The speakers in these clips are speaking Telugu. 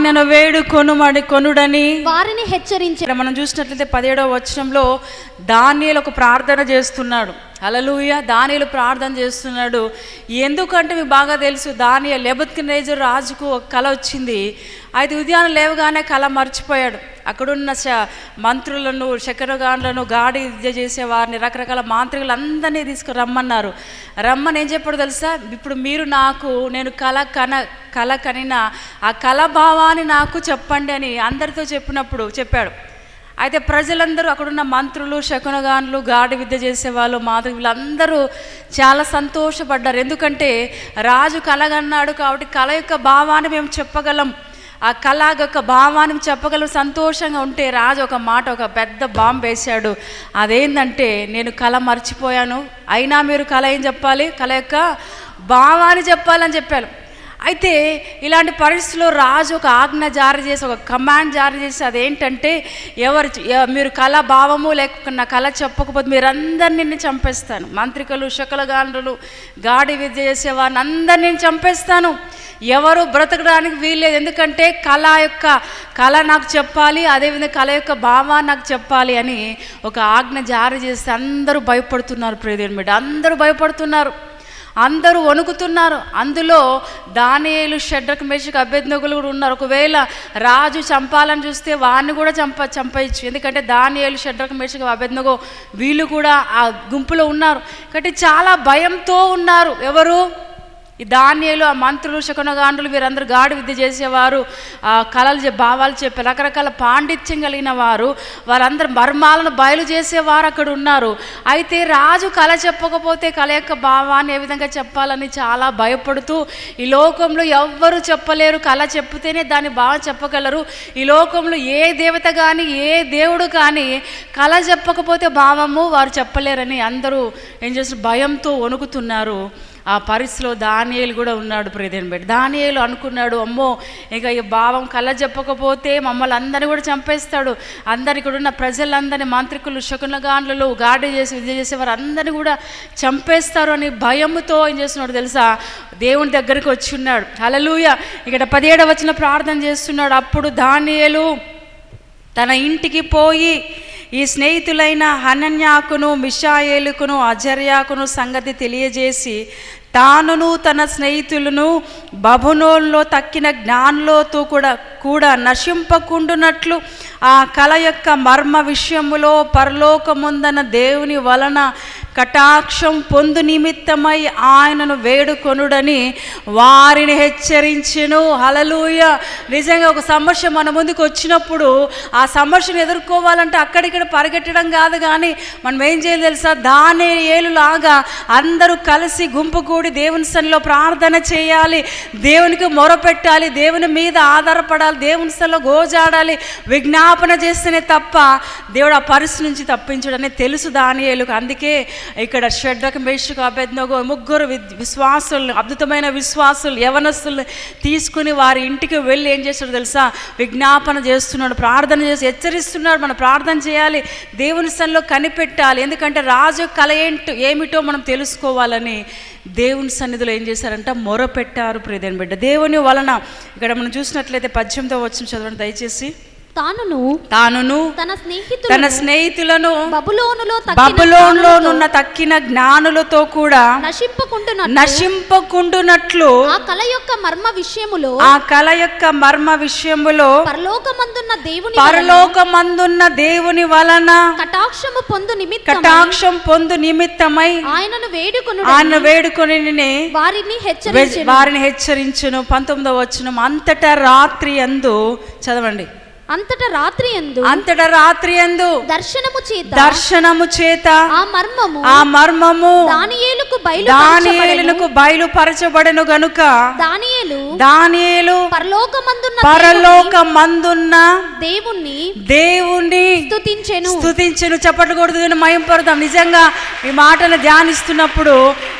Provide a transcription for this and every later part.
ఆయనను వేడు కొనుమడి కొనుడని. వారిని హెచ్చరించి ఇక్కడ మనం చూసినట్లయితే పదిహేడవ వచనంలో దానియలు ఒక ప్రార్థన చేస్తున్నాడు. అలలుయ దానియలు ప్రార్థన చేస్తున్నాడు. ఎందుకంటే మీకు బాగా తెలుసు దానియ లెబత్కి నేజర్ రాజుకు ఒక కళ వచ్చింది. అయితే ఉదయాన్నం లేవగానే కళ మర్చిపోయాడు. అక్కడున్న శ మంత్రులను శకరగాన్లను గాడి విద్య చేసే వారిని రకరకాల మాంత్రికులు అందరినీ తీసుకురమ్మన్నారు రమ్మని ఏం చెప్పాడు తెలుసా? ఇప్పుడు మీరు నాకు నేను కళ కన కళ కనిన ఆ కళ భావాన్ని నాకు చెప్పండి అని అందరితో చెప్పినప్పుడు చెప్పాడు. అయితే ప్రజలందరూ అక్కడున్న మంత్రులు శకునగాన్లు గాడి విద్య చేసేవాళ్ళు మాధవి వీళ్ళందరూ చాలా సంతోషపడ్డారు. ఎందుకంటే రాజు కలగన్నాడు కాబట్టి కళ యొక్క భావాన్ని మేము చెప్పగలం. ఆ కళ యొక్క భావాన్ని చెప్పగలం. సంతోషంగా ఉంటే రాజు ఒక మాట ఒక పెద్ద బాంబు వేశాడు. అదేంటంటే నేను కళ మర్చిపోయాను. అయినా మీరు కళ ఏం చెప్పాలి? కళ యొక్క భావాన్ని చెప్పాలని చెప్పాను అయితే ఇలాంటి పరిస్థితుల్లో రాజు ఒక ఆజ్ఞ జారీ చేసి ఒక కమాండ్ జారీ చేసి అదేంటంటే ఎవరు మీరు కళ భావము లేకుండా కళ చెప్పకపోతే మీరందరినీ నేను చంపేస్తాను. మంత్రికలు శకలగాండ్రులు గాడి విద్య చేసే వారిని అందరిని నేను చంపేస్తాను. ఎవరు బ్రతకడానికి వీల్లేదు. ఎందుకంటే కళ యొక్క కళ నాకు చెప్పాలి అదేవిధంగా కళ యొక్క భావాన్ని నాకు చెప్పాలి అని ఒక ఆజ్ఞ జారీ చేస్తే అందరూ భయపడుతున్నారు ప్రియదేవుడి అందరూ భయపడుతున్నారు. అందరూ వణుకుతున్నారు. అందులో దానియేలు షడ్రక్ మేషకు అభ్యర్థకులు కూడా ఉన్నారు. ఒకవేళ రాజు చంపాలని చూస్తే వాడిని కూడా చంప చంపేయచ్చు. ఎందుకంటే దానియేలు షడ్రకు మేషకు అభ్యర్థకో వీళ్ళు కూడా ఆ గుంపులో ఉన్నారు. కాబట్టి చాలా భయంతో ఉన్నారు ఎవరు? ఈ ధాన్యాలు ఆ మంత్రులు శకునగాండ్రులు వీరందరూ గాడి విద్య చేసేవారు. ఆ కళలు చే భావాలు చెప్పే రకరకాల పాండిత్యం కలిగిన వారు. వారందరూ మర్మాలను బయలు చేసేవారు అక్కడ ఉన్నారు. అయితే రాజు కళ చెప్పకపోతే కళ యొక్క భావాన్ని ఏ విధంగా చెప్పాలని చాలా భయపడుతూ ఈ లోకంలో ఎవ్వరు చెప్పలేరు. కళ చెప్తేనే దాని భావం చెప్పగలరు. ఈ లోకంలో ఏ దేవత కానీ ఏ దేవుడు కానీ కళ చెప్పకపోతే భావము వారు చెప్పలేరని అందరూ ఏం చేస్తారు? భయంతో వణుకుతున్నారు. ఆ పరిస్థితిలో దానియేలు కూడా ఉన్నాడు ప్రియదేని బట్టి దానియేలు అనుకున్నాడు అమ్మో ఇక ఈ భావం కళ్ళ చెప్పకపోతే మమ్మల్ని అందరినీ కూడా చంపేస్తాడు. అందరి కూడా ఉన్న ప్రజలందరినీ మంత్రికులు శకునగాండ్లలో గాడి చేసి విద్య చేసేవారు అందరినీ కూడా చంపేస్తారు అని భయంతో ఏం చేస్తున్నాడు తెలుసా? దేవుని దగ్గరికి వచ్చి ఉన్నాడు. అలలుయ ఇక్కడ పదిహేడవ వచ్చిన ప్రార్థన చేస్తున్నాడు. అప్పుడు దానియేలు తన ఇంటికి పోయి ఈ స్నేహితులైన హనన్యాకును మిషాయేలుకును అజర్యాకును సంగతి తెలియజేసి తానును తన స్నేహితులను బబునోల్లో తక్కిన జ్ఞానులతో కూడా కూడా నశింపకుండునట్లు ఆ కళ యొక్క మర్మ విషయములో పరలోకముందన దేవుని వలన కటాక్షం పొందు నిమిత్తమై ఆయనను వేడుకొనుడని వారిని హెచ్చరించెను. హలలుయ నిజంగా ఒక సమస్య మన ముందుకు వచ్చినప్పుడు ఆ సమస్యను ఎదుర్కోవాలంటే అక్కడిక్కడ పరిగెట్టడం కాదు కానీ మనం ఏం చేయాలి తెలుసా? దాని ఏలులాగా అందరూ కలిసి గుంపు కూడి దేవుని సన్నిలో ప్రార్థన చేయాలి. దేవునికి మొరపెట్టాలి. దేవుని మీద ఆధారపడాలి. దేవుని సన్నిలో గోజాడాలి. విజ్ఞాపన చేస్తేనే తప్ప దేవుడు ఆ పరిస్థితి నుంచి తప్పించడని తెలుసు దానియేలుకు. అందుకే ఇక్కడ షడ్రక మేషకు అభ్యర్థనగో ముగ్గురు వి- విశ్వాసులు అద్భుతమైన విశ్వాసులు యవనస్తులు తీసుకుని వారి ఇంటికి వెళ్ళి ఏం చేస్తాడు తెలుసా? విజ్ఞాపన చేస్తున్నాడు ప్రార్థన చేసి హెచ్చరిస్తున్నాడు మనం ప్రార్థన చేయాలి దేవుని సన్నిలో కనిపెట్టాలి. ఎందుకంటే రాజు కళ ఏంటో ఏమిటో మనం తెలుసుకోవాలని దేవుని సన్నిధిలో ఏం చేశారంట? మొర పెట్టారు ప్రియదేని బిడ్డ. దేవుని వలన ఇక్కడ మనం చూసినట్లయితే పద్యంతో వచ్చిన చదవండి దయచేసి. తానును తానును తన స్నేహితులు తన స్నేహితులను బబులోనులో బబులోన్లోనున్న తక్కిన జ్ఞానులతో కూడా నశింపకుంటున్న నశింపకుండునట్లు ఆ కళ యొక్క మర్మ విషయములో ఆ కళ యొక్క మర్మ విషయములో పరలోకమందున్న దేవుని పరలోకమందున్న దేవుని వలన కటాక్షము పొందు నిమిత్తం కటాక్షం పొందు నిమిత్తమై ఆయనను వేడుకొను ఆయన వేడుకొని వారిని హెచ్చరించి వారిని హెచ్చరించును. పంతొమ్మిదవ వచనం అంతటా రాత్రి అందు చదవండి. అంతటా రాత్రి ఎందు అంతటా రాత్రి అందు దర్శనము చేత దర్శనము చేత ఆ మర్మము ఆ మర్మము దానియేలుకు బయలు దానియేలునకు బయలుపరచబడెను గనుక దానియేలు దానియేలు పరలోకమందున్న పరలోక మందున్న దేవుణ్ణి దేవుణ్ణి స్తుతించెను. స్తుతించెను. చెప్పకూడదు అని మయం పడదాం నిజంగా ఈ మాటను ధ్యానిస్తున్నప్పుడు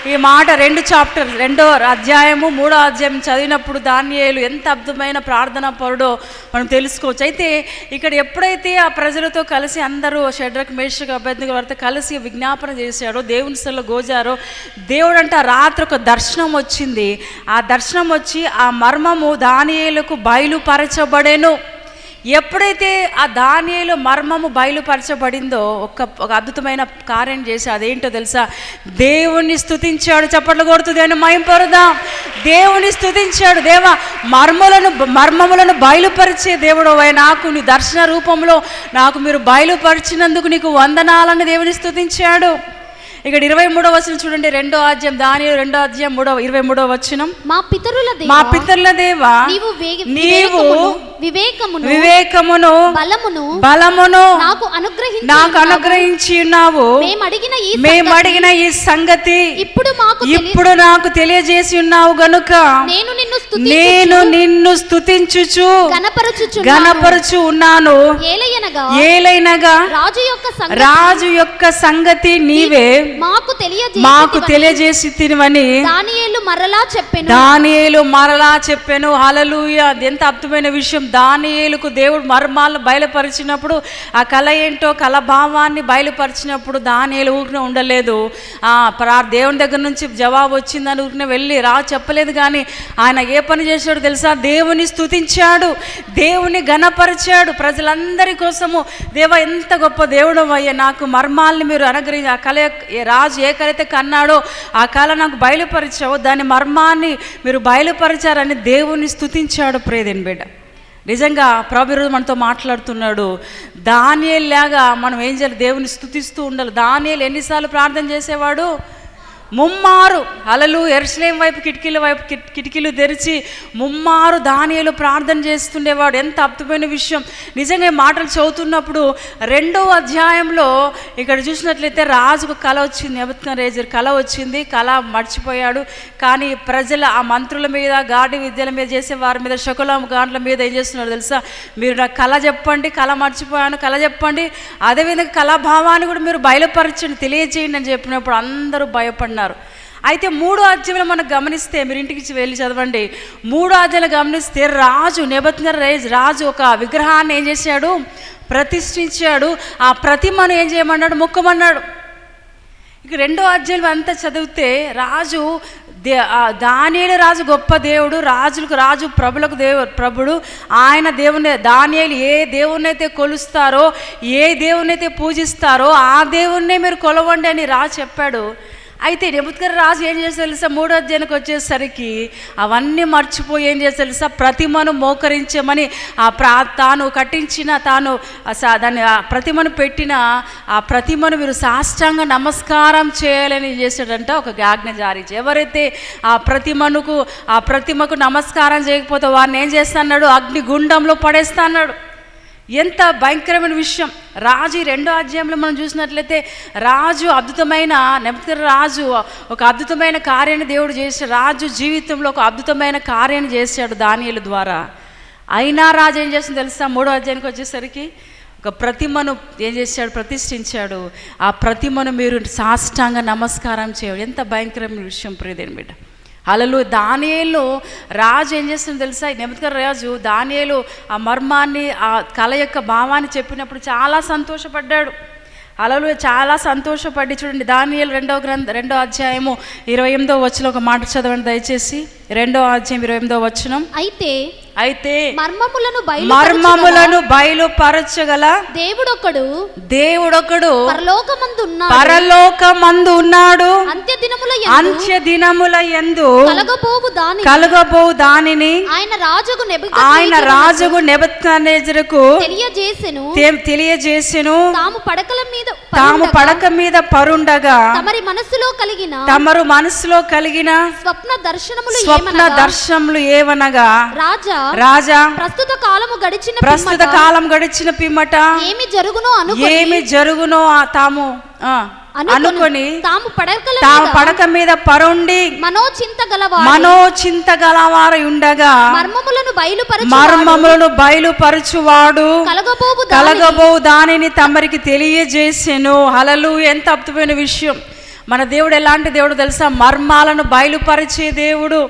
ఈ మాట రెండు చాప్టర్ రెండో అధ్యాయము మూడో అధ్యాయం చదివినప్పుడు దానియేలు ఎంత అద్భుతమైన ప్రార్థన పరుడో మనం తెలుసుకోవచ్చు. అయితే అయితే ఇక్కడ ఎప్పుడైతే ఆ ప్రజలతో కలిసి అందరూ షడ్రక్ మేషకు అభ్యర్థుల వారితో కలిసి విజ్ఞాపన చేశాడో దేవుని స్థలంలో గోజారో దేవుడు అంటే రాత్రి ఒక దర్శనం వచ్చింది. ఆ దర్శనం వచ్చి ఆ మర్మము దానియేలకు బయలుపరచబడేను. ఎప్పుడైతే ఆ దానియేలు మర్మము బయలుపరచబడిందో ఒక ఒక అద్భుతమైన కార్యం చేసి అదేంటో తెలుసా? దేవుణ్ణి స్తుతించాడు చప్పట్లు కొడుతూ దేవుని మయం పరుదాం దేవుని స్తుతించాడు. దేవ మర్మలను మర్మములను బయలుపరిచే దేవుడు నాకు నీ దర్శన రూపంలో నాకు మీరు బయలుపరిచినందుకు నీకు వందనాలని దేవుని స్తుతించాడు. ఇక్కడ ఇరవై మూడో వచనం చూడండి రెండో అధ్యాయం దాని రెండో అధ్యాయం మూడో ఇరవై మూడో వచనం. మా పితరుల మా పితరుల దేవా నీవు వివేకమును వివేకమును బలమును బలమును నాకు అనుగ్రహించి నాకు అనుగ్రహించి ఉన్నావు. మేము అడిగిన ఈ మేము సంగతి అడిగిన ఈ సంగతి ఇప్పుడు మాకు తెలియ- ఇప్పుడు నాకు తెలియజేసి ఉన్నావు గనుక నేను నిన్ను నేను నిన్ను స్తుతించుచు గణపరచుచు గణపరచు ఉన్నాను. ఏలయనగా ఏలైనగా రాజు యొక్క సంగతి రాజు యొక్క సంగతి నీవే. మాకు తెలియజేసి మాకు తెలియజేసి తినవని దానియేలు మరలా చెప్పెను. దానియేలు మరలా చెప్పాను. హలలుయ అది ఎంత అద్భుతమైన విషయం దానియేలుకు దేవుడు మర్మాలను బయలుపరిచినప్పుడు ఆ కళ ఏంటో కళ భావాన్ని బయలుపరిచినప్పుడు దానియేలు ఊరికనే ఉండలేదు. ప్రా దేవుని దగ్గర నుంచి జవాబు వచ్చిందని ఊరికనే వెళ్ళి రా చెప్పలేదు కానీ ఆయన ఏ పని చేశాడో తెలుసా? దేవుని స్థుతించాడు దేవుని ఘనపరిచాడు. ప్రజలందరి కోసము దేవ ఎంత గొప్ప దేవుడు అయ్యా. నాకు మర్మాల్ని మీరు అనుగ్రహించి ఆ కళ రాజు ఏ కళ కన్నాడో ఆ కళ నాకు బయలుపరిచావు దాని మర్మాన్ని మీరు బయలుపరిచారని దేవుని స్థుతించాడు ప్రేదేని బిడ్డ. నిజంగా ప్రభు ఈరోజు మనతో మాట్లాడుతున్నాడు. దానియేలాగా మనం ఏం చేయాలి? దేవుని స్థుతిస్తూ ఉండాలి. దానియేలు ఎన్నిసార్లు ప్రార్థన చేసేవాడు? ముమ్మారు. అలలు ఎరుసలేం వైపు కిటికీల వైపు కిటికీలు తెరిచి ముమ్మారు దానియలు ప్రార్థన చేస్తుండేవాడు. ఎంత అద్భుతమైన విషయం. నిజంగా మాటలు చదువుతున్నప్పుడు రెండవ అధ్యాయంలో ఇక్కడ చూసినట్లయితే రాజుకు కళ వచ్చింది. నెబుత్కన్ రేజర్ కళ వచ్చింది. కళ మర్చిపోయాడు. కానీ ప్రజల ఆ మంత్రుల మీద గాడి విద్యల మీద చేసే వారి మీద శకులం గాండ్ల మీద ఏం చేస్తున్నారు తెలుసా? మీరు నాకు కళ చెప్పండి. కళ మర్చిపోయాను. కళ చెప్పండి. అదేవిధంగా కళాభావాన్ని కూడా మీరు బయలుపరచండి. తెలియజేయండి అని చెప్పినప్పుడు అందరూ భయపడినారు. అయితే మూడో అధ్యాయంలో మనం గమనిస్తే మీరు ఇంటికి వెళ్ళి చదవండి. మూడో అధ్యాయంలో గమనిస్తే రాజు నెబత్నర్ రైజ్ రాజు ఒక విగ్రహాన్ని ఏం చేశాడు? ప్రతిష్ఠించాడు. ఆ ప్రతిమను ఏం చేయమన్నాడు? మొక్కమన్నాడు. ఇక రెండో అధ్యాయం అంతా చదివితే రాజు దే ఆ దానియేలు రాజు గొప్ప దేవుడు రాజులకు రాజు ప్రభులకు దేవు ప్రభుడు ఆయన దేవుని దానియేలు ఏ దేవుణ్ణైతే కొలుస్తారో ఏ దేవుణ్ణైతే పూజిస్తారో ఆ దేవుణ్ణే మీరు కొలవండి అని రాజు చెప్పాడు. అయితే నెబుత్కర్ రాజు ఏం చేసి తెలుసా? మూడో అధ్యాయానికి వచ్చేసరికి అవన్నీ మర్చిపోయి ఏం చేసి తెలుసా? ప్రతిమను మోకరించమని ఆ ప్రా తాను కట్టించిన తాను దాన్ని ఆ ప్రతిమను పెట్టిన ఆ ప్రతిమను మీరు సాష్టాంగ నమస్కారం చేయాలని చేసాడంట ఒక ఆజ్ఞ జారీ ఎవరైతే ఆ ప్రతిమనుకు ఆ ప్రతిమకు నమస్కారం చేయకపోతే వారిని ఏం చేస్తాడు అగ్ని గుండంలో పడేస్తా అన్నాడు. ఎంత భయంకరమైన విషయం. రాజు ఈ రెండో అధ్యాయంలో మనం చూసినట్లయితే రాజు అద్భుతమైన నెమ్మది రాజు ఒక అద్భుతమైన కార్యాన్ని దేవుడు చేశాడు రాజు జీవితంలో ఒక అద్భుతమైన కార్యాన్ని చేశాడు దానియుల ద్వారా. అయినా రాజు ఏం చేస్తుంది తెలుసా? మూడో అధ్యాయానికి వచ్చేసరికి ఒక ప్రతిమను ఏం చేశాడు? ప్రతిష్ఠించాడు. ఆ ప్రతిమను మీరు సాష్టాంగ నమస్కారం చేయడు ఎంత భయంకరమైన విషయం ప్రియదేని బిడ్డ. అలలు దానియేలు రాజు ఏం చేస్తుంది తెలుసా? నెమ్మదిగా రాజు దానియేలు ఆ మర్మాన్ని ఆ కళ యొక్క భావాన్ని చెప్పినప్పుడు చాలా సంతోషపడ్డాడు. అలలు చాలా సంతోషపడి చూడండి. దానియలు రెండో గ్రంథ రెండో అధ్యాయము ఇరవై ఎనిమిదో వచ్చిన ఒక మాట చదవండి దయచేసి. రెండో అధ్యాయం ఇరవై ఎనిమిదో వచ్చినం అయితే అయితే మర్మములను మర్మములను బయలుపరచగల దేవుడొకడు దేవుడొకడు పరలోకమందు ఉన్నాడు పరలోకమందు ఉన్నాడు అంత్య దినముల అంత్య దినముల యందు కలగబోవు దాని కలుగబో దానిని ఆయన రాజుకు ఆయన రాజుకు నెబత్నేజరుకు తెలియజేసెను. తెలియజేసెను. తాము పడకల మీద తాము పడక మీద పరుండగా తమరి మనసులో కలిగిన తమరు మనసులో కలిగిన స్వప్న దర్శనములు స్వప్న దర్శనములు ఏవనగా రాజా రాజా ప్రస్తుత కాలము గడిచిన ప్రస్తుత కాలం గడిచిన పిమ్మట. ఏమి జరుగునో అనుకొని ఏమి జరుగునో తాము అనుకొని తాము పడకల తాము పడక మీద పరుండి మనోచింత గలవారు మనోచింత గలవారై ఉండగా మర్మములను బయలుపరచు మర్మములను బయలుపరచువాడు. కలగబోవు దాని కలగబో దానిని తమరికి తెలియజేసెను. హలలు ఎంత అద్భుతమైన విషయం. మన దేవుడు ఎలాంటి దేవుడు తెలుసా? మర్మాలను బయలుపరిచే దేవుడు.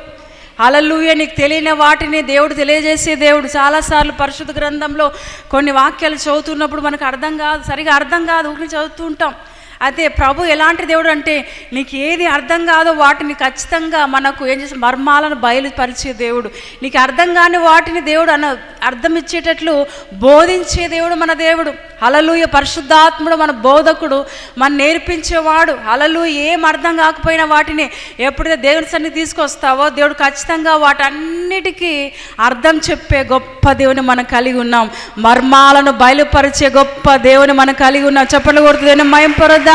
అలలుయ నీకు తెలియని వాటిని దేవుడు తెలియజేసే దేవుడు. చాలాసార్లు పరిశుద్ధ గ్రంథంలో కొన్ని వాక్యాలు చదువుతున్నప్పుడు మనకు అర్థం కాదు సరిగా అర్థం కాదు ఊరికి చదువుతుంటాం అయితే ప్రభు ఎలాంటి దేవుడు అంటే నీకు ఏది అర్థం కాదో వాటిని ఖచ్చితంగా మనకు ఏం చేసే మర్మాలను బయలుపరిచే దేవుడు. నీకు అర్థం కాని వాటిని దేవుడు అన్న అర్థం ఇచ్చేటట్లు బోధించే దేవుడు మన దేవుడు. అలలుయ పరిశుద్ధాత్ముడు మన బోధకుడు మన నేర్పించేవాడు. అలలు ఏం అర్థం కాకపోయినా వాటిని ఎప్పుడైతే దేవుని సన్ని తీసుకొస్తావో దేవుడు ఖచ్చితంగా వాటన్నిటికీ అర్థం చెప్పే గొప్ప దేవుని మనం కలిగి ఉన్నాం. మర్మాలను బయలుపరిచే గొప్ప దేవుని మనం కలిగి ఉన్నాం. చెప్పండి కొడుతుంది మయం పొరద్దు?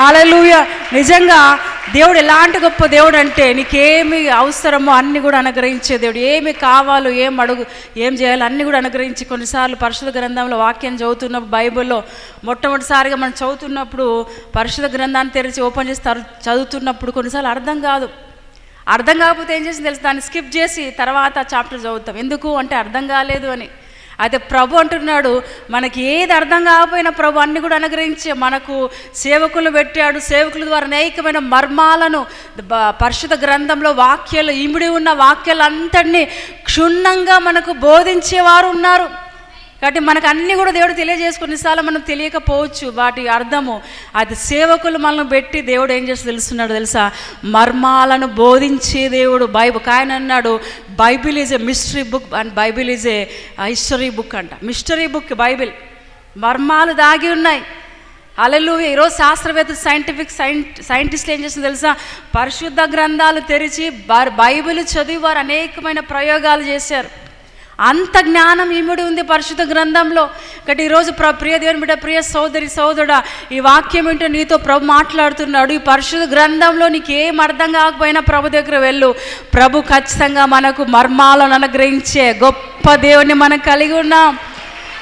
అలలుయ నిజంగా దేవుడు ఎలాంటి గొప్ప దేవుడు అంటే నీకేమి అవసరమో అన్ని కూడా అనుగ్రహించే దేవుడు. ఏమి కావాలో ఏం అడుగు ఏం చేయాలో అన్ని కూడా అనుగ్రహించి కొన్నిసార్లు పరిశుద్ధ గ్రంథంలో వాక్యం చదువుతున్నప్పుడు బైబిల్లో మొట్టమొదటిసారిగా మనం చదువుతున్నప్పుడు పరిశుద్ధ గ్రంథాన్ని తెరిచి ఓపెన్ చేసి చదువుతున్నప్పుడు కొన్నిసార్లు అర్థం కాదు. అర్థం కాకపోతే ఏం చేసి తెలుసు? దాన్ని స్కిప్ చేసి తర్వాత చాప్టర్ చదువుతాం. ఎందుకు అంటే అర్థం కాలేదు అని. అయితే ప్రభు అంటున్నాడు మనకి ఏది అర్థం కాకపోయినా ప్రభు అన్ని కూడా అనుగ్రహించి మనకు సేవకులు పెట్టాడు సేవకుల ద్వారా అనేకమైన మర్మాలను పరిశుద్ధ గ్రంథంలో వాక్యాలు ఇమిడి ఉన్న వాక్యాలంతటినీ క్షుణ్ణంగా మనకు బోధించేవారు ఉన్నారు. కాబట్టి మనకు అన్నీ కూడా దేవుడు తెలియజేసి కొన్నిసార్లు మనం తెలియకపోవచ్చు. వాటి అర్థము అది సేవకులు మనల్ని పెట్టి దేవుడు ఏం చేసి తెలుస్తున్నాడు తెలుసా? మర్మాలను బోధించే దేవుడు బైబుల్ ఆయన అన్నాడు Bible is a mystery book and Bible is a history book అంట. Mystery book Bible. మర్మాలు దాగి ఉన్నాయి. అలలు ఈరోజు శాస్త్రవేత్త సైంటిఫిక్ సైంట్ సైంటిస్టులు ఏం చేస్తుంది తెలుసా? పరిశుద్ధ గ్రంథాలు తెరిచి బ- బైబిల్ చదివి వారు అనేకమైన ప్రయోగాలు చేశారు. అంత జ్ఞానం ఇమిడి ఉంది పరిశుద్ధ గ్రంథంలో. కాబట్టి ఈరోజు ప్ర ప్రియ దేవుని బిడ్డ ప్రియ సోదరి సోదరుడా ఈ వాక్యం ఏంటో నీతో ప్రభు మాట్లాడుతున్నాడు. ఈ పరిశుద్ధ గ్రంథంలో నీకు ఏం అర్థం కాకపోయినా ప్రభు దగ్గర వెళ్ళు. ప్రభు ఖచ్చితంగా మనకు మర్మాలను అనుగ్రహించే గొప్ప దేవుని మనం కలిగి ఉన్నాం.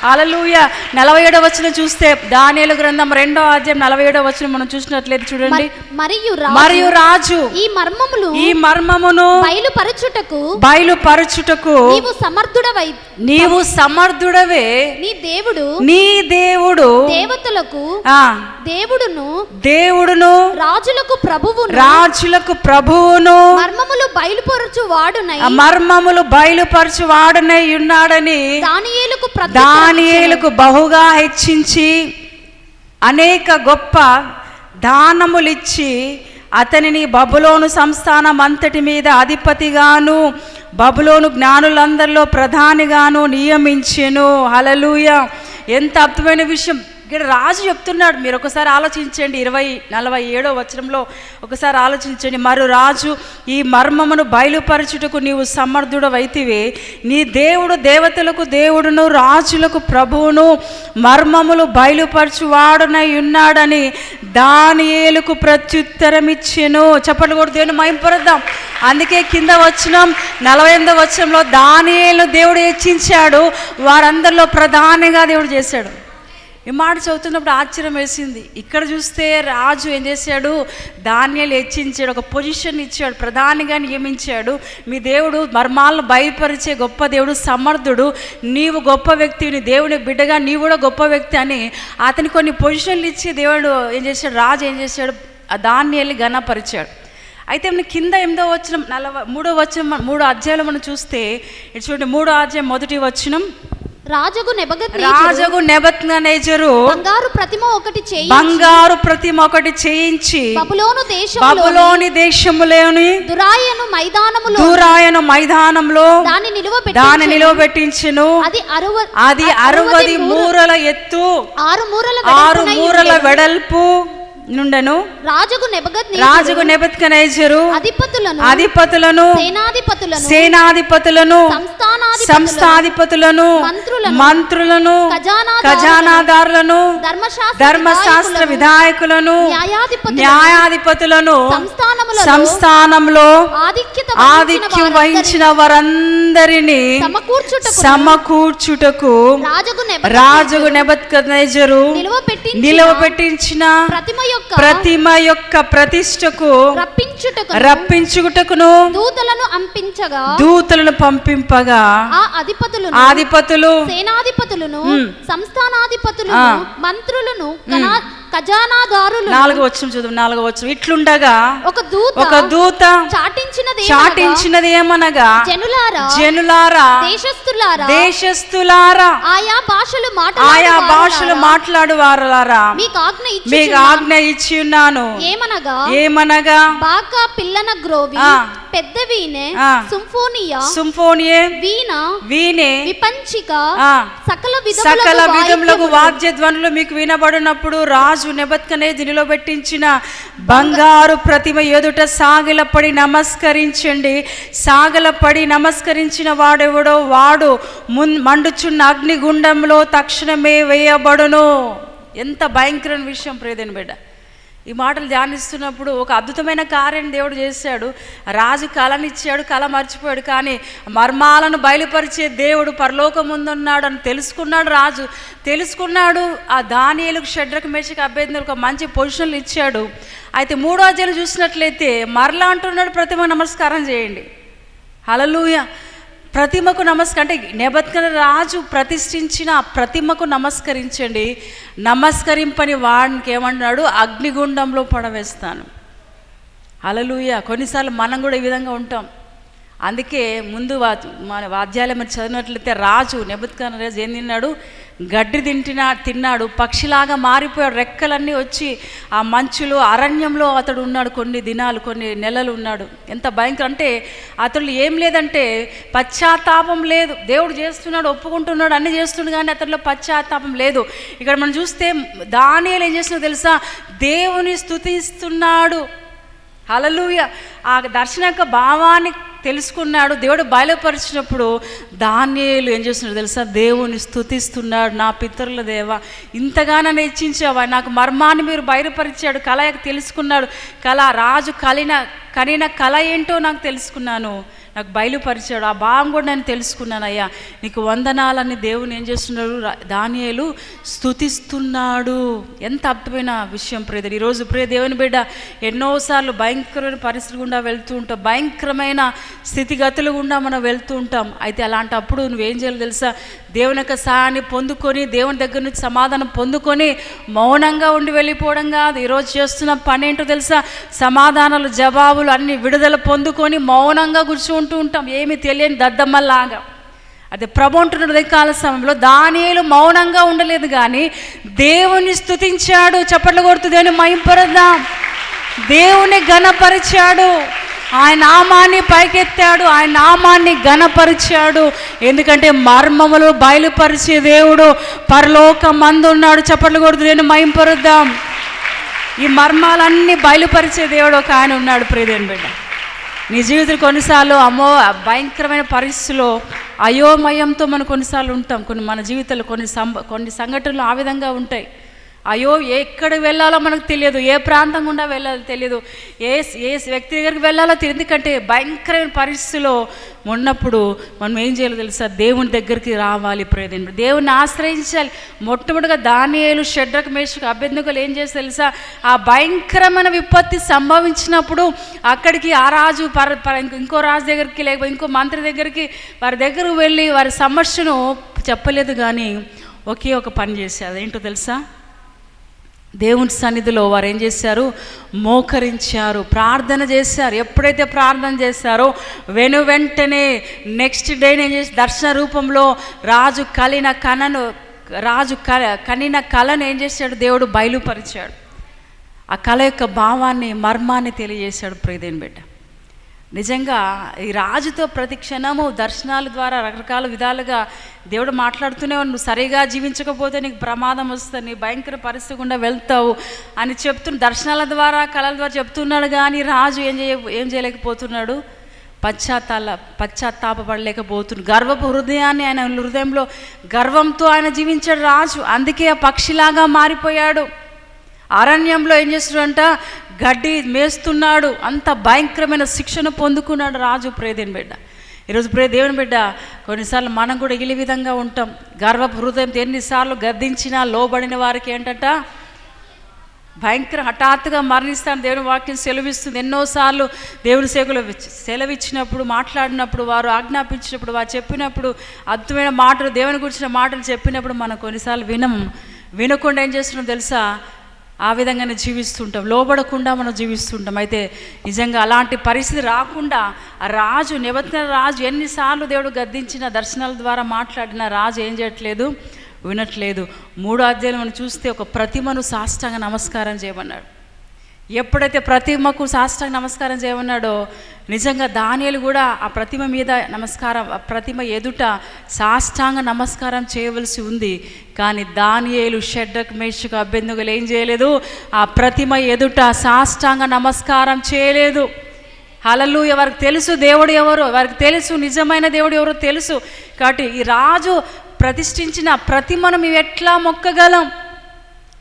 అలలుయ నలభై ఏడో వచ్చిన చూస్తే దానియలు గ్రంథం రెండో అధ్యాయం నలభై ఏడో వచ్చిన మనం చూసినట్లయితే చూడండి. మరి- మరియు రాజు మరియు రాజు ఈ మర్మములు ఈ మర్మమును బయలుపరచుటకు బయలుపరచుటకు నీవు సమర్థుడవై నీవు సమర్థుడవే. నీ దేవుడు నీ దేవుడు దేవతలకు ఆ. దేవుడును దేవుడును రాజులకు ప్రభువును రాజులకు ప్రభువును మర్మములు బయలుపరచు వాడునై మర్మములు బయలుపరచు వాడనై ఉన్నాడని దానియేలుకు ప్రత్యుత్తరం దానియేలకు బహుగా హెచ్చించి అనేక గొప్ప దానములిచ్చి అతనిని బబులోను సంస్థానం అంతటి మీద అధిపతిగాను బబులోను జ్ఞానులందరిలో ప్రధానిగాను నియమించెను. హలలుయ ఎంత అద్భుతమైన విషయం. ఇక్కడ రాజు చెప్తున్నాడు మీరు ఒకసారి ఆలోచించండి. ఇరవై నలభై ఏడో వచనంలో ఒకసారి ఆలోచించండి. మరో రాజు ఈ మర్మమును బయలుపరచుటకు నీవు సమర్థుడవైతివే. నీ దేవుడు దేవతలకు దేవుడును రాజులకు ప్రభువును మర్మములు బయలుపరచువాడునై ఉన్నాడని దానియేలుకు ప్రత్యుత్తరం ఇచ్చెను చెప్పండి కూడా దేవుని మైంపరుద్దాం అందుకే కింద వచ్చినం నలభై ఎనిమిదో వచ్చంలో దానియేలు దేవుడు హెచ్చించాడు. వారందరిలో ప్రధానిగా దేవుడు చేశాడు. ఈ మాట చదువుతున్నప్పుడు ఆశ్చర్యం వేసింది. ఇక్కడ చూస్తే రాజు ఏం చేశాడు? ధాన్యాలు హెచ్చించాడు ఒక పొజిషన్ ఇచ్చాడు ప్రధానిగా నియమించాడు. మీ దేవుడు మర్మాలను భయపరిచే గొప్ప దేవుడు సమర్థుడు. నీవు గొప్ప వ్యక్తి నీ దేవుని బిడ్డగా నీవు కూడా గొప్ప వ్యక్తి అని అతని కొన్ని పొజిషన్లు ఇచ్చి దేవుడు ఏం చేశాడు? రాజు ఏం చేశాడు? ఆ ధాన్యాన్ని ఘనపరిచాడు. అయితే మన కింద ఎనిమిదో వచ్చిన నలభై మూడో వచ్చిన మూడో అధ్యాయంలో మనం చూస్తే చూడండి మూడో అధ్యాయం మొదటి వచ్చినం నెబగత్ రాజగు నెబత్నేజరు బంగారు ప్రతిమ ఒకటి చేయి బంగారు ప్రతిమ ఒకటి చేయించి. బబులోను దేశంలో బబులోని దేశములోని. దురాయను మైదానములో. దూరాయన మైదానంలో దాన్ని నిలువ దాని నిలవబెట్టించెను అది అరువ అది అరవది మూరల ఎత్తు. ఆరు మూరల ఆరు మూరల. వెడల్పు. నుండెను? రాజుకు నెబగత్ రాజుగు నెబత్కనేజరు అధిపతులను అధిపతులను సేనాధిపతులను సేనాధిపతులను సంస్థాధిపతులను మంత్రులను, ఖజానాదారులను, ధర్మశాస్త్ర విధాయకులను, న్యాయాధిపతులను, సంస్థానంలో ఆధిక్యం వహించిన వారందరినీ సమకూర్చుటకు రాజుకు నిలువబెట్టించిన నిలవబెట్టించిన ప్రతిమ యొక్క ప్రతిమ యొక్క ప్రతిష్టకు రప్పించుటకు రప్పించుటకును దూతలను అంపించగా దూతలను పంపింపగా ఆ అధిపతులను ఆధిపతులు సేనాధిపతులను. సంస్థానాధిపతులను. మంత్రులను ఖజానాదారులు నాలుగు వచ్చిన చదువు నాలుగు వచ్చిన ఇట్లుండగా ఒక దూత ఒక దూత చాటించినది చాటించినది ఏమనగా? జనులారా జనులారా దేశస్థులారా దేశస్థులారా ఆయా భాషలు ఆయా మాట్లాడే భాషలు మాట్లాడు వారులారా మీకు ఆజ్ఞ మీకు ఇచ్చి ఆజ్ఞ ఇచ్చి ఉన్నాను. ఏమనగా? ఏమనగా? బాకా పిల్లన గ్రోవి. పెద్ద వీణె. సింఫోనియా సింఫోనియే వీణ వీణే విపంచిక సకల సకల విధములకు. వాద్య ధ్వనులు మీకు వినబడినప్పుడు రాజు నెబత్కనే దినిలో పెట్టించిన బంగారు ప్రతిమ ఎదుట సాగిలపడి నమస్కరించండి. సాగలపడి నమస్కరించిన వాడెవడో? వాడు మున్ మండుచున్న అగ్నిగుండంలో తక్షణమే వేయబడును. ఎంత భయంకరమైన విషయం ప్రేదని బిడ్డ. ఈ మాటలు ధ్యానిస్తున్నప్పుడు ఒక అద్భుతమైన కార్యం దేవుడు చేశాడు. రాజు కళనిచ్చాడు కళ మర్చిపోయాడు. కానీ మర్మాలను బయలుపరిచే దేవుడు పరలోకం ముందున్నాడు అని తెలుసుకున్నాడు రాజు. తెలుసుకున్నాడు ఆ దానియలకు షడ్రకు మేషకు అభ్యర్థులకు ఒక మంచి పొజిషన్లు ఇచ్చాడు. అయితే మూడో అధ్యాయులు చూసినట్లయితే మరలా అంటున్నాడు ప్రతిమ నమస్కారం చేయండి. హలలుయ ప్రతిమకు నమస్కారం అంటే నెబత్కన రాజు ప్రతిష్ఠించిన ఆ ప్రతిమకు నమస్కరించండి. నమస్కరింపని వాడికి ఏమంటున్నాడు అగ్నిగుండంలో పడవేస్తాను. అలలుయ కొన్నిసార్లు మనం కూడా ఈ విధంగా ఉంటాం. అందుకే ముందు వా మన వాద్యాలయం చదివినట్లయితే రాజు నెబత్కర రాజు ఏం తిన్నాడు? గడ్డి తింటినా తిన్నాడు. పక్షిలాగా మారిపోయాడు. రెక్కలన్నీ వచ్చి ఆ మంచులో అరణ్యంలో అతడు ఉన్నాడు. కొన్ని దినాలు కొన్ని నెలలు ఉన్నాడు. ఎంత భయంకరం. అంటే అతడు ఏం లేదంటే పశ్చాత్తాపం లేదు. దేవుడు చేస్తున్నాడు ఒప్పుకుంటున్నాడు అన్ని చేస్తున్నాడు కానీ అతడిలో పశ్చాత్తాపం లేదు. ఇక్కడ మనం చూస్తే దానియాలు ఏం చేస్తున్నాడో తెలుసా? దేవుని స్థుతిస్తున్నాడు హలలుయ ఆ దర్శన యొక్క భావాన్ని తెలుసుకున్నాడు దేవుడు బయలుపరిచినప్పుడు ధాన్యాలు ఏం చేస్తున్నాడు తెలుసా? దేవుని స్థుతిస్తున్నాడు నా పితరుల దేవ ఇంతగానో నేర్చించావా నాకు మర్మాన్ని మీరు బయలుపరిచాడు కళ తెలుసుకున్నాడు కళ రాజు కలిన కనిన కళ ఏంటో నాకు తెలుసుకున్నాను. నాకు బయలుపరిచాడు. ఆ భావం కూడా నేను తెలుసుకున్నాను అయ్యా నీకు వందనాలని దేవుని ఏం చేస్తున్నాడు? దానియలు దానియేలు ఎంత అర్థమైన విషయం ప్రియది ఈరోజు ప్రియ దేవుని బిడ్డ ఎన్నోసార్లు భయంకరమైన పరిస్థితులు గుండా వెళ్తూ ఉంటాం. భయంకరమైన స్థితిగతులు గుండా మనం వెళ్తూ ఉంటాం. అయితే అలాంటప్పుడు నువ్వేం చేయాలి తెలుసా? దేవుని యొక్క సహాయాన్ని పొందుకొని దేవుని దగ్గర నుంచి సమాధానం పొందుకొని మౌనంగా ఉండి వెళ్ళిపోవడం కాదు. ఈరోజు చేస్తున్న పని ఏంటో తెలుసా? సమాధానాలు జవాబులు అన్ని విడుదల పొందుకొని మౌనంగా కూర్చుంటూ ఉంటాం. ఏమీ తెలియని దద్దమ్మల్లాగా. అదే ప్రభు అంటున్నాడు కాల సమయంలో దానిలు మౌనంగా ఉండలేదు కానీ దేవుని స్థుతించాడు చప్పట్లు కొడుతూ దేవుని మైంపరద్దాం దేవుని ఘనపరిచాడు. ఆయన నామాన్ని పైకెత్తాడు ఆయన నామాన్ని ఘనపరిచాడు. ఎందుకంటే మర్మములు బయలుపరిచే దేవుడు పరలోక మందున్నాడు చప్పట్లు కొడుతూ నేను మైంపరుద్దాం ఈ మర్మాలన్నీ బయలుపరిచే దేవుడు ఒక ఆయన ఉన్నాడు ప్రియదేని బిడ్డ. నీ జీవితం కొన్నిసార్లు అమ్మో భయంకరమైన పరిస్థితుల్లో అయోమయంతో మనం కొన్నిసార్లు ఉంటాం. కొన్ని మన జీవితంలో కొన్ని సంబ కొన్ని సంఘటనలు ఆ విధంగా ఉంటాయి. అయ్యో ఎక్కడికి వెళ్ళాలో మనకు తెలియదు. ఏ ప్రాంతం గుండా వెళ్ళాలో తెలియదు. ఏ ఏ వ్యక్తి దగ్గరికి వెళ్ళాలో తెలియదు. ఎందుకంటే భయంకరమైన పరిస్థితిలో ఉన్నప్పుడు మనం ఏం చేయాలో తెలుసా? దేవుని దగ్గరికి రావాలి ప్రయోజనం దేవుని ఆశ్రయించాలి. మొట్టమొదటిగా దానియలు షడ్రక మేషకు అభ్యర్థకులు ఏం చేసి తెలుసా? ఆ భయంకరమైన విపత్తి సంభవించినప్పుడు అక్కడికి ఆ రాజు పర ఇంకో- రాజు దగ్గరికి లేకపోతే ఇంకో మంత్రి దగ్గరికి వారి దగ్గరకు వెళ్ళి వారి సమస్యను చెప్పలేదు కానీ ఒకే ఒక పని చేసేది అదేంటో తెలుసా? దేవుని సన్నిధిలో వారు ఏం చేశారు? మోకరించారు. ప్రార్థన చేశారు. ఎప్పుడైతే ప్రార్థన చేశారో వెను వెంటనే నెక్స్ట్ డే ఏం చేసి దర్శన రూపంలో రాజు కలిన కనను రాజు క కనిన కళను ఏం చేశాడు? దేవుడు బయలుపరిచాడు. ఆ కళ యొక్క భావాన్ని మర్మాన్ని తెలియజేశాడు ప్రియదేని బిడ్డ. నిజంగా ఈ రాజుతో ప్రతి క్షణము దర్శనాల ద్వారా రకరకాల విధాలుగా దేవుడు మాట్లాడుతూనే నువ్వు సరిగా జీవించకపోతే నీకు ప్రమాదం వస్తుంది నీ భయంకర పరిస్థితి గుండా వెళ్తావు అని చెప్తున్న దర్శనాల ద్వారా కళల ద్వారా చెప్తున్నాడు కానీ రాజు ఏం చేయ ఏం చేయలేకపోతున్నాడు? పశ్చాత్తాల పశ్చాత్తాపడలేకపోతున్నాడు గర్వపు హృదయాన్ని ఆయన హృదయంలో గర్వంతో ఆయన జీవించాడు రాజు. అందుకే ఆ పక్షిలాగా మారిపోయాడు. అరణ్యంలో ఏం చేస్తున్నాడంట? గడ్డి మేస్తున్నాడు. అంత భయంకరమైన శిక్షణ పొందుకున్నాడు రాజు ప్రేదేని బిడ్డ. ఈరోజు ప్రే దేవుని బిడ్డ కొన్నిసార్లు మనం కూడా ఈ విధంగా ఉంటాం. గర్వ హృదయం ఎన్నిసార్లు గద్దించినా లోబడిన వారికి ఏంటంట? భయంకర హఠాత్తుగా మరణిస్తాను. దేవుని వాక్యం సెలవిస్తుంది. ఎన్నోసార్లు దేవుని సేవకులు సెలవిచ్చినప్పుడు మాట్లాడినప్పుడు వారు ఆజ్ఞాపించినప్పుడు వారు చెప్పినప్పుడు అద్భుతమైన మాటలు దేవుని గురించిన మాటలు చెప్పినప్పుడు మనం కొన్నిసార్లు వినం. వినకుండా ఏం చేస్తున్నాం తెలుసా? ఆ విధంగానే జీవిస్తుంటాం. లోబడకుండా మనం జీవిస్తుంటాం. అయితే నిజంగా అలాంటి పరిస్థితి రాకుండా రాజు నిబంధన రాజు ఎన్నిసార్లు దేవుడు గద్దించిన దర్శనాల ద్వారా మాట్లాడిన రాజు ఏం చేయట్లేదు? వినట్లేదు. మూడో అధ్యాయం మనం చూస్తే ఒక ప్రతిమను సాష్టాంగ నమస్కారం చేయమన్నాడు. ఎప్పుడైతే ప్రతిమకు సాష్టాంగ నమస్కారం చేయమన్నాడో నిజంగా దానియలు కూడా ఆ ప్రతిమ మీద నమస్కారం ఆ ప్రతిమ ఎదుట సాష్టాంగ నమస్కారం చేయవలసి ఉంది. కానీ దానియేలు షడ్డక్ మేషకు అభ్యర్థులు ఏం చేయలేదు. ఆ ప్రతిమ ఎదుట సాష్టాంగ నమస్కారం చేయలేదు. హలలు ఎవరికి తెలుసు దేవుడు ఎవరు వారికి తెలుసు నిజమైన దేవుడు ఎవరో తెలుసు. కాబట్టి ఈ రాజు ప్రతిష్ఠించిన ప్రతిమను మేము ఎట్లా మొక్కగలం?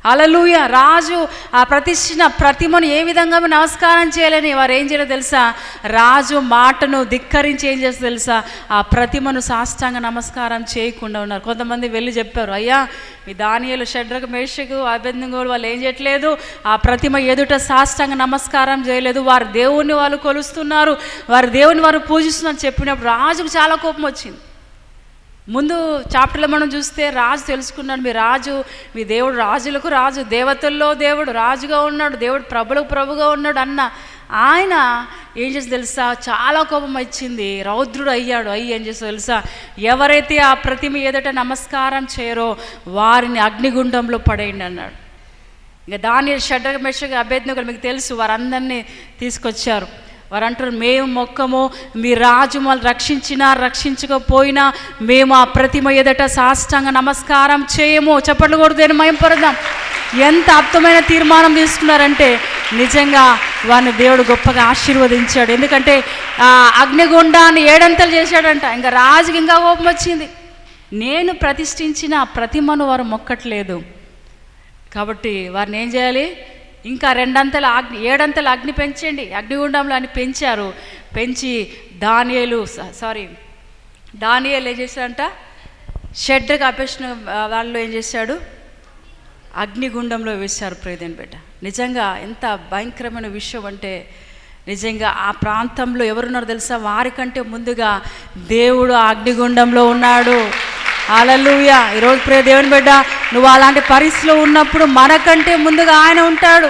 అలలుయ రాజు ఆ ప్రతిష్ఠిన ప్రతిమను ఏ విధంగా నమస్కారం చేయాలని వారు ఏం చేయాలో తెలుసా? రాజు మాటను ధిక్కరించి ఏం చేస్తారు తెలుసా? ఆ ప్రతిమను సాష్టాంగ నమస్కారం చేయకుండా ఉన్నారు. కొంతమంది వెళ్ళి చెప్పారు అయ్యా మీ దానియలు షడ్రకు మేషకు అభ్యంగోలు వాళ్ళు ఏం చేయట్లేదు. ఆ ప్రతిమ ఎదుట సాష్టాంగ నమస్కారం చేయలేదు. వారు దేవుణ్ణి వాళ్ళు కొలుస్తున్నారు. వారి దేవుని వారు పూజిస్తున్నారు చెప్పినప్పుడు రాజుకు చాలా కోపం వచ్చింది. ముందు చాప్టర్లో మనం చూస్తే రాజు తెలుసుకున్నాడు. మీ రాజు మీ దేవుడు రాజులకు రాజు దేవతల్లో దేవుడు రాజుగా ఉన్నాడు దేవుడు ప్రభులకు ప్రభుగా ఉన్నాడు అన్న ఆయన ఏం చేసి తెలుసా? చాలా కోపం వచ్చింది. రౌద్రుడు అయ్యాడు. అయ్యి ఏం చేసి తెలుసా? ఎవరైతే ఆ ప్రతిమ ఎదుట నమస్కారం చేయరో వారిని అగ్నిగుండంలో పడేయండి అన్నాడు. ఇక దాని షడ్డగ మెషగ అభ్యర్థులు మీకు తెలుసు వారందరినీ తీసుకొచ్చారు. వారు అంటారు మేము మొక్కము మీ రాజు మమ్మల్ని రక్షించినా రక్షించకపోయినా మేము ఆ ప్రతిమ ఎదుట సాష్టాంగ నమస్కారం చేయము. చెప్పట్లు కూడా దేని మయంపరుద్దాం ఎంత అర్థమైన తీర్మానం తీసుకున్నారంటే నిజంగా వారిని దేవుడు గొప్పగా ఆశీర్వదించాడు. ఎందుకంటే ఆ అగ్నిగుండాన్ని ఏడంతలు చేశాడంట. ఇంకా రాజుకి ఇంకా కోపం వచ్చింది. నేను ప్రతిష్ఠించిన ప్రతిమను వారు మొక్కట్లేదు. కాబట్టి వారిని ఏం చేయాలి? ఇంకా రెండంతల అగ్ని ఏడంతల అగ్ని పెంచండి. అగ్నిగుండంలో అని పెంచారు. పెంచి దానియలు సారీ దానియలు ఏం చేశాడంట షెడ్కి అపేసిన వాళ్ళు ఏం చేశాడు? అగ్నిగుండంలో వేశారు ప్రేదేని బిడ్డ. నిజంగా ఎంత భయంకరమైన విషయం అంటే నిజంగా ఆ ప్రాంతంలో ఎవరున్నారో తెలుసా? వారికంటే ముందుగా దేవుడు ఆ అగ్నిగుండంలో ఉన్నాడు. అలలుయ ఈరోజు ప్రే దేవుని బిడ్డ నువ్వు అలాంటి పరిస్థితిలో ఉన్నప్పుడు మనకంటే ముందుగా ఆయన ఉంటాడు.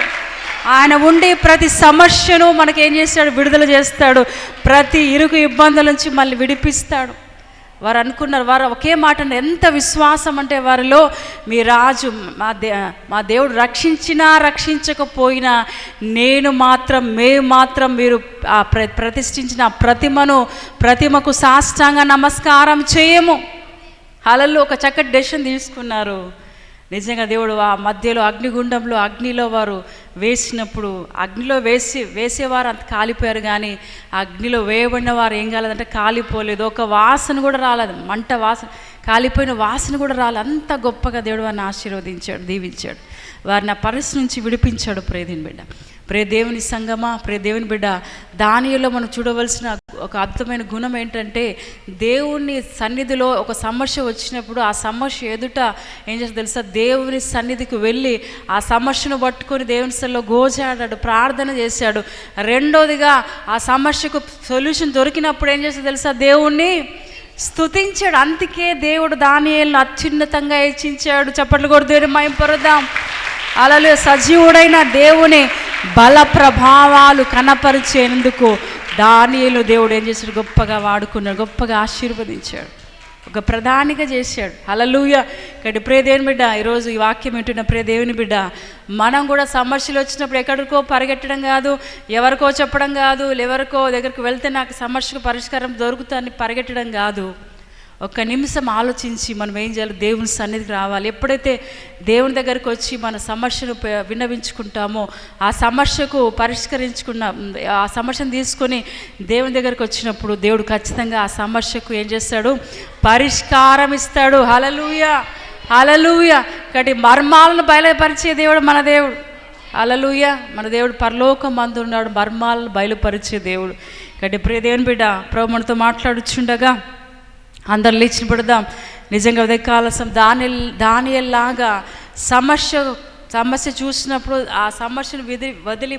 ఆయన ఉండి ప్రతి సమస్యను మనకేం చేస్తాడు? విడుదల చేస్తాడు. ప్రతి ఇరుకు ఇబ్బందుల నుంచి మళ్ళీ విడిపిస్తాడు. వారు అనుకున్నారు వారు ఒకే మాట ఎంత విశ్వాసం అంటే వారిలో మీ రాజు మా దే మా దేవుడు రక్షించినా రక్షించకపోయినా నేను మాత్రం మేము మాత్రం మీరు ప్ర ప్రతిష్ఠించిన ప్రతిమను ప్రతిమకు సాష్టాంగ నమస్కారం చేయము. అలల్లో ఒక చక్కటి డెసిషన్ తీసుకున్నారు. నిజంగా దేవుడు ఆ మధ్యలో అగ్నిగుండంలో అగ్నిలో వారు వేసినప్పుడు అగ్నిలో వేసి వేసేవారు అంత కాలిపోయారు కానీ అగ్నిలో వేయబడిన వారు ఏం కాలేదంటే కాలిపోలేదు. ఒక వాసన కూడా రాలేదు మంట వాసన కాలిపోయిన వాసన కూడా రాలేదు. అంత గొప్పగా దేవుడు వారిని ఆశీర్వదించాడు దీవించాడు. వారిని ఆ పరిస్థితి నుంచి విడిపించాడు ప్రేదిని బిడ్డ ప్రే దేవుని సంగమా ప్రే దేవుని బిడ్డ దానిలో మనం చూడవలసిన ఒక అద్భుతమైన గుణం ఏంటంటే దేవుని సన్నిధిలో ఒక సమస్య వచ్చినప్పుడు ఆ సమస్య ఎదుట ఏం చేస్తా తెలుసా? దేవుని సన్నిధికి వెళ్ళి ఆ సమస్యను పట్టుకొని దేవుని సన్నిలో గోజాడాడు ప్రార్థన చేశాడు. రెండోదిగా ఆ సమస్యకు సొల్యూషన్ దొరికినప్పుడు ఏం చేస్తా తెలుసా? దేవుణ్ణి స్తుతించాడు. అందుకే దేవుడు దానియలను అత్యున్నతంగా హెచ్చించాడు. చప్పట్లు కూడా దేవుని మయం పొరుద్దాం. అలలు సజీవుడైన దేవుని బల ప్రభావాలు కనపరిచేందుకు దానియేలు దేవుడు ఏం చేశాడు? గొప్పగా వాడుకున్నాడు గొప్పగా ఆశీర్వదించాడు. ఒక ప్రధానిగా చేశాడు. అలలుయ ఇక్కడ ప్రే దేవుని బిడ్డ ఈరోజు ఈ వాక్యం వింటున్న ప్రే దేవుని బిడ్డ మనం కూడా సమస్యలు వచ్చినప్పుడు ఎక్కడికో పరిగెట్టడం కాదు ఎవరికో చెప్పడం కాదు ఎవరికో దగ్గరికి వెళ్తే నాకు సమస్యకు పరిష్కారం దొరుకుతుందని పరిగెట్టడం కాదు. ఒక్క నిమిషం ఆలోచించి మనం ఏం చేయాలి? దేవుని సన్నిధికి రావాలి. ఎప్పుడైతే దేవుని దగ్గరికి వచ్చి మన సమస్యను విన్నవించుకుంటామో ఆ సమస్యకు పరిష్కరించుకున్న ఆ సమస్యను తీసుకొని దేవుని దగ్గరికి వచ్చినప్పుడు దేవుడు ఖచ్చితంగా ఆ సమస్యకు ఏం చేస్తాడు? పరిష్కారం ఇస్తాడు. హలలుయ హలలుయ కాబట్టి మర్మాలను బయలుపరిచే దేవుడు మన దేవుడు. అలలుయ మన దేవుడు పరలోకం మందు ఉన్నాడు. మర్మాలను బయలుపరిచే దేవుడు. కాబట్టి ప్రియ దేవుని బిడ్డ ప్రభు మనతో మాట్లాడుచుండగా అందరు లేచి పడదాం. నిజంగా ఉదయ కాలసం దాని దానిలాగా సమస్య సమస్య చూసినప్పుడు ఆ సమస్యను విధి వదిలి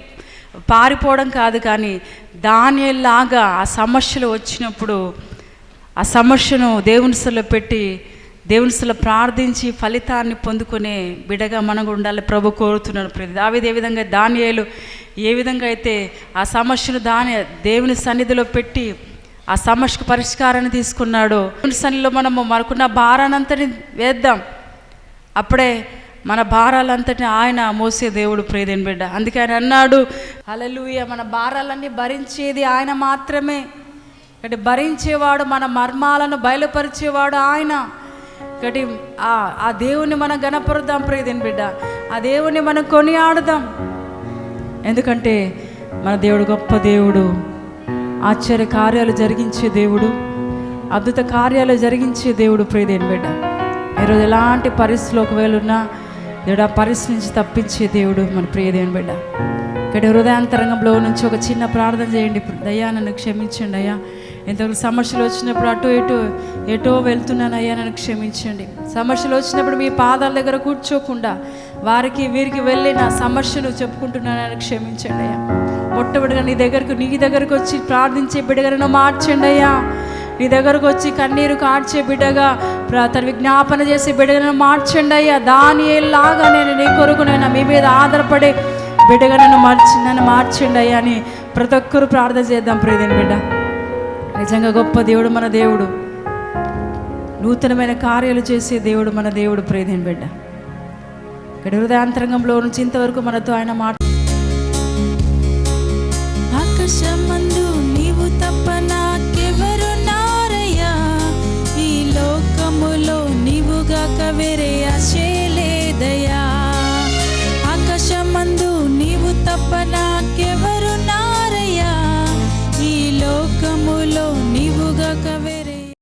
పారిపోవడం కాదు కానీ దానిలాగా ఆ సమస్యలు వచ్చినప్పుడు ఆ సమస్యను దేవుని సలో పెట్టి దేవునిసలు ప్రార్థించి ఫలితాన్ని పొందుకునే బిడగా మనం ఉండాలి ప్రభు కోరుతున్నాడు ప్రతి దావిది. ఏ విధంగా దానియాలు ఏ విధంగా అయితే ఆ సమస్యను దాని దేవుని సన్నిధిలో పెట్టి ఆ సమస్యకు పరిష్కారాన్ని తీసుకున్నాడు. సన్నిలో మనము మనకున్న భారానంతని వేద్దాం. అప్పుడే మన భారాలంతటిని ఆయన మోసే దేవుడు ప్రేదేని బిడ్డ. అందుకే ఆయన అన్నాడు అలలుయ మన భారాలన్నీ భరించేది ఆయన మాత్రమే. కాబట్టి భరించేవాడు మన మర్మాలను బయలుపరిచేవాడు ఆయన. కాబట్టి ఆ ఆ మనం గణపరుద్దాం ప్రేదేని బిడ్డ. ఆ దేవుణ్ణి మనం కొనియాడుదాం. ఎందుకంటే మన దేవుడు గొప్ప దేవుడు. ఆశ్చర్య కార్యాలు జరిగించే దేవుడు అద్భుత కార్యాలు జరిగించే దేవుడు ప్రియదేని బిడ్డ. ఈరోజు ఎలాంటి పరిస్థితులు ఒకవేళ ఉన్నా దేవుడు ఆ పరిస్థితి నుంచి తప్పించే దేవుడు మన ప్రియదేవుని బిడ్డ. ఇక్కడ హృదయాంతరంగంలో నుంచి ఒక చిన్న ప్రార్థన చేయండి. దయ్యా నన్ను క్షమించండి అయ్యా. ఎంతవరకు సమస్యలు వచ్చినప్పుడు అటు ఇటు ఎటో వెళ్తున్నాను అయ్యా నన్ను క్షమించండి. సమస్యలు వచ్చినప్పుడు మీ పాదాల దగ్గర కూర్చోకుండా వారికి వీరికి వెళ్ళి నా సమస్యను చెప్పుకుంటున్నానని క్షమించండి అయ్యా. మొట్టమొదటిగా నీ దగ్గరకు నీ దగ్గరకు వచ్చి ప్రార్థించే బిడ్డగా మార్చండి అయ్యా. నీ దగ్గరకు వచ్చి కన్నీరు కార్చే బిడ్డగా తన విజ్ఞాపన చేసే బిడ్డగా మార్చండి అయ్యా. దాని లాగా నేను నీ కొరకు నేను మీ మీద ఆధారపడే బిడ్డగా నన్ను మార్చి నన్ను మార్చండి అయ్యా అని ప్రతి ఒక్కరు ప్రార్థన చేద్దాం ప్రియదేని బిడ్డ. నిజంగా గొప్ప దేవుడు మన దేవుడు. నూతనమైన కార్యాలు చేసే దేవుడు మన దేవుడు ప్రియదేని బిడ్డ. ఇక్కడ హృదయాంతరంగంలో నుంచి ఇంతవరకు మనతో ఆయన మాట